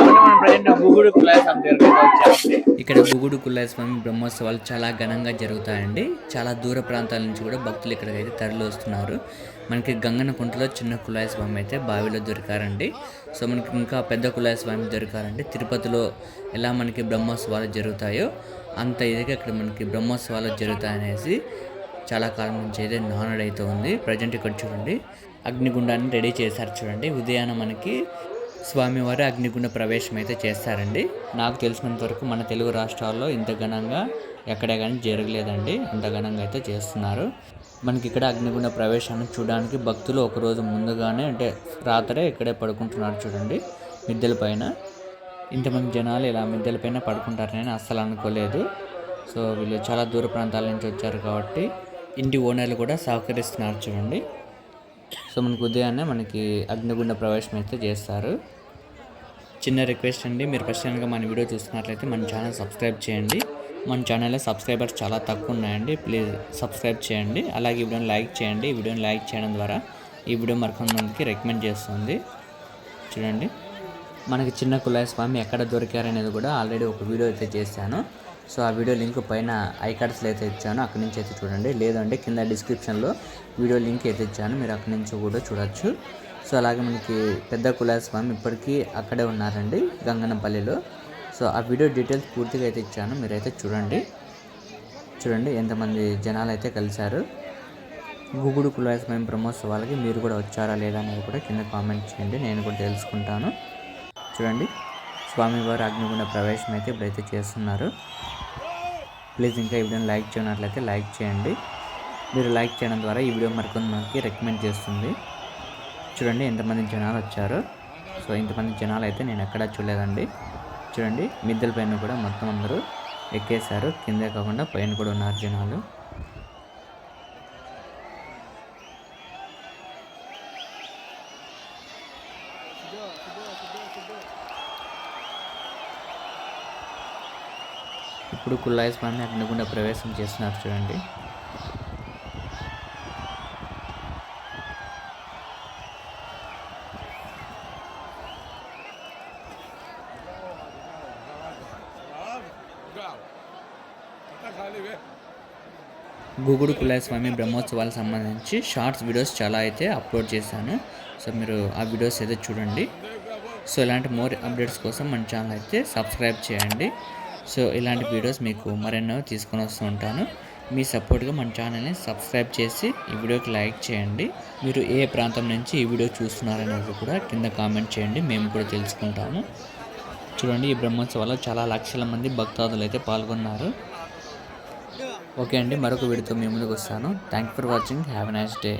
మనం ప్రజెంట్ వచ్చామండి. ఇక్కడ గుగుడు కుల్లాయ స్వామి బ్రహ్మోత్సవాలు చాలా ఘనంగా జరుగుతాయండి. చాలా దూర ప్రాంతాల నుంచి కూడా భక్తులు ఇక్కడికి అయితే తరలి వస్తున్నారు మనకి గంగనకుంటలో చిన్న కులాయ స్వామి అయితే బావిలో దొరికారండి. సో మనకి ఇంకా పెద్ద కులాయ స్వామి దొరికారండి తిరుపతిలో ఎలా మనకి బ్రహ్మోత్సవాలు జరుగుతాయో అంత ఇదిగా ఇక్కడ మనకి బ్రహ్మోత్సవాలు జరుగుతాయనేసి చాలా కాలం నుంచి అయితే నానుడు ఉంది. ప్రజెంట్ ఇక్కడ చూడండి. అగ్నిగుండాన్ని రెడీ చేశారు చూడండి. ఉదయాన మనకి స్వామివారి అగ్నిగుండ ప్రవేశం అయితే చేస్తారండి. నాకు తెలిసినంత వరకు మన తెలుగు రాష్ట్రాల్లో ఇంత ఘనంగా ఎక్కడే కానీ జరగలేదండి. ఇంత ఘనంగా అయితే చేస్తున్నారు. మనకి ఇక్కడ అగ్నిగుండ ప్రవేశాన్ని చూడడానికి భక్తులు ఒక రోజు ముందుగానే అంటే రాత్రే ఇక్కడే పడుకుంటున్నారు చూడండి. మిద్దెల పైన. ఇంతమంది జనాలు ఇలా మిద్దెల పైన పడుకుంటారని అస్సలు అనుకోలేదు. సో వీళ్ళు చాలా దూర ప్రాంతాల నుంచి వచ్చారు కాబట్టి ఇంటి ఓనర్లు కూడా సహకరిస్తున్నారు చూడండి. సో మనకు ఉదయాన్నే మనకి అగ్నిగుండ ప్రవేశం అయితే చేస్తారు. చిన్న రిక్వెస్ట్ అండి. మీరు ఫస్ట్ కనుక మన వీడియో చూస్తున్నట్లయితే మన ఛానల్ సబ్స్క్రైబ్ చేయండి. మన ఛానల్లో సబ్స్క్రైబర్స్ చాలా తక్కువ ఉన్నాయండి. ప్లీజ్ సబ్స్క్రైబ్ చేయండి. అలాగే ఈ వీడియోని లైక్ చేయండి. ఈ వీడియోని లైక్ చేయడం ద్వారా ఈ వీడియో మరికొంతమందికి రికమెండ్ చేస్తుంది. చూడండి. మనకి చిన్న కులాయ స్వామి ఎక్కడ దొరికారనేది కూడా ఆల్రెడీ ఒక వీడియో అయితే చేశాను. సో ఆ వీడియో లింక్ పైన ఐకార్డ్స్లో అయితే ఇచ్చాను అక్కడి నుంచి అయితే చూడండి. లేదంటే కింద డిస్క్రిప్షన్లో వీడియో లింక్ అయితే ఇచ్చాను మీరు అక్కడి నుంచి కూడా చూడొచ్చు. సో అలాగే మనకి పెద్ద కులాస్వామి ఇప్పటికీ అక్కడే ఉన్నారండి గంగనపల్లిలో. సో ఆ వీడియో డీటెయిల్స్ పూర్తిగా అయితే ఇచ్చాను మీరైతే చూడండి. చూడండి ఎంతమంది జనాలు అయితే కలిశారు. గుగుడు కులాస్వామి బ్రహ్మోత్సవాలకి మీరు కూడా వచ్చారా లేదా అనేది కూడా కింద కామెంట్ చేయండి నేను కూడా తెలుసుకుంటాను. చూడండి స్వామివారి అగ్నిగుండ ప్రవేశం అయితే ఇప్పుడైతే చేస్తున్నారు. ప్లీజ్ ఇంకా ఈ వీడియోని లైక్ చేయనట్లయితే లైక్ చేయండి. మీరు లైక్ చేయడం ద్వారా ఈ వీడియో మరికొంతమందికి రికమెండ్ చేస్తుంది. చూడండి ఎంతమంది జనాలు వచ్చారు. సో ఇంతమంది జనాలు అయితే నేను ఎక్కడా చూడలేదండి. చూడండి మిద్దెల పైన కూడా మొత్తం అందరూ ఎక్కేశారు. కిందే కాకుండా పైన కూడా ఉన్నారు జనాలు. ఇప్పుడు కుల్లాయ స్వామి అగ్నిగుండ ప్రవేశం చేస్తున్నారు చూడండి. గూగుడు కులాయ స్వామి బ్రహ్మోత్సవాలకు సంబంధించి షార్ట్స్ వీడియోస్ చాలా అయితే అప్లోడ్ చేశాను. సో మీరు ఆ వీడియోస్ అయితే చూడండి. సో ఇలాంటి మోర్ అప్డేట్స్ కోసం మన ఛానల్ అయితే సబ్స్క్రైబ్ చేయండి. సో ఇలాంటి వీడియోస్ మీకు మరెన్నో తీసుకొని వస్తూ ఉంటాను. మీ సపోర్ట్గా మన ఛానల్ని సబ్స్క్రైబ్ చేసి ఈ వీడియోకి లైక్ చేయండి. మీరు ఏ ప్రాంతం నుంచి ఈ వీడియో చూస్తున్నారనేది కూడా కింద కామెంట్ చేయండి. మేము కూడా తెలుసుకుంటాము. చూడండి ఈ బ్రహ్మోత్సవాల్లో చాలా లక్షల మంది భక్తాదులు అయితే పాల్గొన్నారు. ఓకే అండి మరొక వీడియోతో మీ ముందుకు వస్తాను. Thank for watching have a nice day